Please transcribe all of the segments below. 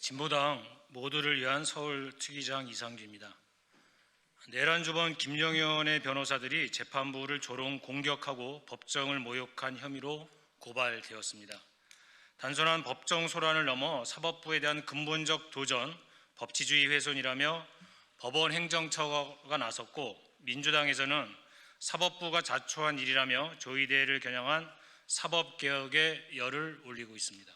진보당 모두를 위한 서울 특위장 이상규입니다. 내란 주범 김영현의 변호사들이 재판부를 조롱 공격하고 법정을 모욕한 혐의로 고발되었습니다. 단순한 법정 소란을 넘어 사법부에 대한 근본적 도전, 법치주의 훼손이라며 법원 행정처가 나섰고 민주당에서는 사법부가 자초한 일이라며 조의대를 겨냥한 사법개혁에 열을 올리고 있습니다.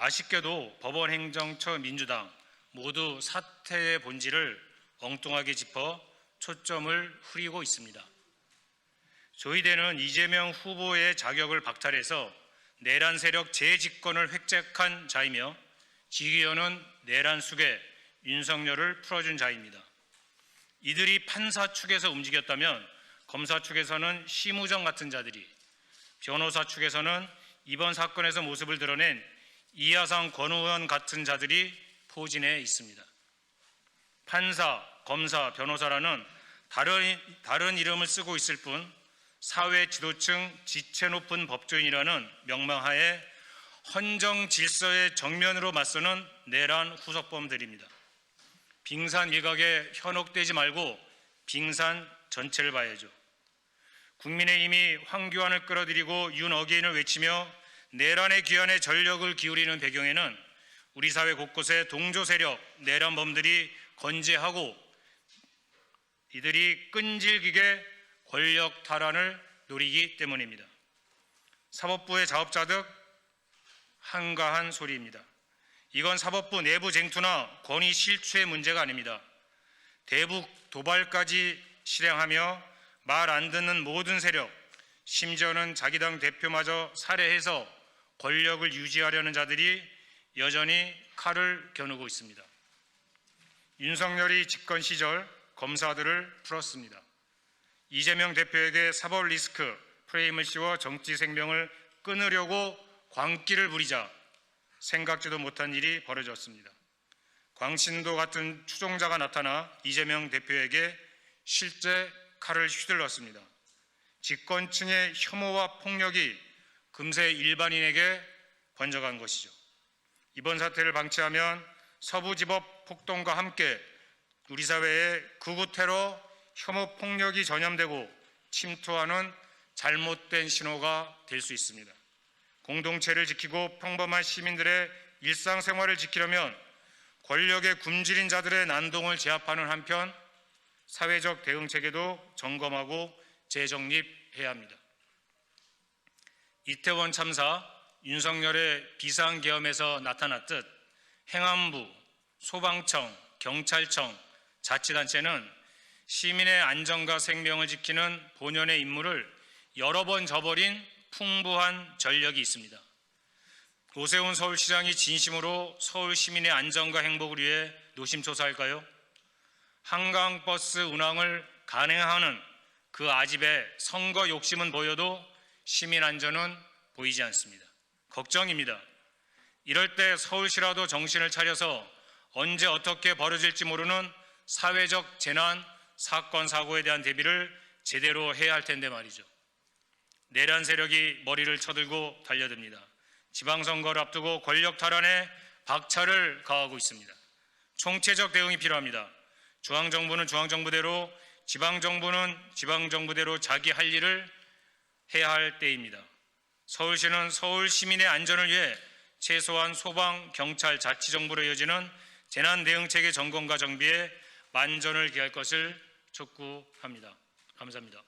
아쉽게도 법원 행정처 민주당 모두 사태의 본질을 엉뚱하게 짚어 초점을 흐리고 있습니다. 조의대는 이재명 후보의 자격을 박탈해서 내란 세력 재집권을 획책한 자이며 지기현은 내란 숙에 윤석열을 풀어준 자입니다. 이들이 판사 측에서 움직였다면 검사 측에서는 심우정 같은 자들이 변호사 측에서는 이번 사건에서 모습을 드러낸 이하상 권 의원 같은 자들이 포진해 있습니다. 판사, 검사, 변호사라는 다른, 다른 이름을 쓰고 있을 뿐 사회 지도층 지체 높은 법조인이라는 명망하에 헌정 질서의 정면으로 맞서는 내란 후속범들입니다. 빙산 일각에 현혹되지 말고 빙산 전체를 봐야죠. 국민의힘이 황교안을 끌어들이고 윤어게인을 외치며 내란의 귀환에 전력을 기울이는 배경에는 우리 사회 곳곳에 동조 세력, 내란범들이 건재하고 이들이 끈질기게 권력 탈환을 노리기 때문입니다. 사법부의 자업자득 한가한 소리입니다. 이건 사법부 내부 쟁투나 권위 실추의 문제가 아닙니다. 대북 도발까지 실행하며 말 안 듣는 모든 세력, 심지어는 자기 당 대표마저 살해해서 권력을 유지하려는 자들이 여전히 칼을 겨누고 있습니다. 윤석열이 집권 시절 검사들을 풀었습니다. 이재명 대표에게 사법 리스크 프레임을 씌워 정치 생명을 끊으려고 광기를 부리자 생각지도 못한 일이 벌어졌습니다. 광신도 같은 추종자가 나타나 이재명 대표에게 실제 칼을 휘둘렀습니다. 집권층의 혐오와 폭력이 금세 일반인에게 번져간 것이죠. 이번 사태를 방치하면 서부지법 폭동과 함께 우리 사회에 극우 테러, 혐오 폭력이 전염되고 침투하는 잘못된 신호가 될 수 있습니다. 공동체를 지키고 평범한 시민들의 일상생활을 지키려면 권력의 굶주린 자들의 난동을 제압하는 한편 사회적 대응 체계도 점검하고 재정립해야 합니다. 이태원 참사 윤석열의 비상계엄에서 나타났듯 행안부, 소방청, 경찰청, 자치단체는 시민의 안전과 생명을 지키는 본연의 임무를 여러 번 저버린 풍부한 전력이 있습니다. 오세훈 서울시장이 진심으로 서울 시민의 안전과 행복을 위해 노심초사할까요? 한강버스 운항을 간행하는 그 아집에 선거 욕심은 보여도 시민 안전은 보이지 않습니다. 걱정입니다. 이럴 때 서울시라도 정신을 차려서 언제 어떻게 벌어질지 모르는 사회적 재난, 사건, 사고에 대한 대비를 제대로 해야 할 텐데 말이죠. 내란 세력이 머리를 쳐들고 달려듭니다. 지방선거를 앞두고 권력 탈환에 박차를 가하고 있습니다. 총체적 대응이 필요합니다. 중앙정부는 중앙정부대로, 지방정부는 지방정부대로 자기 할 일을 해야 할 때입니다. 서울시는 서울 시민의 안전을 위해 최소한 소방, 경찰, 자치정부로 이어지는 재난 대응체계 점검과 정비에 만전을 기할 것을 촉구합니다. 감사합니다.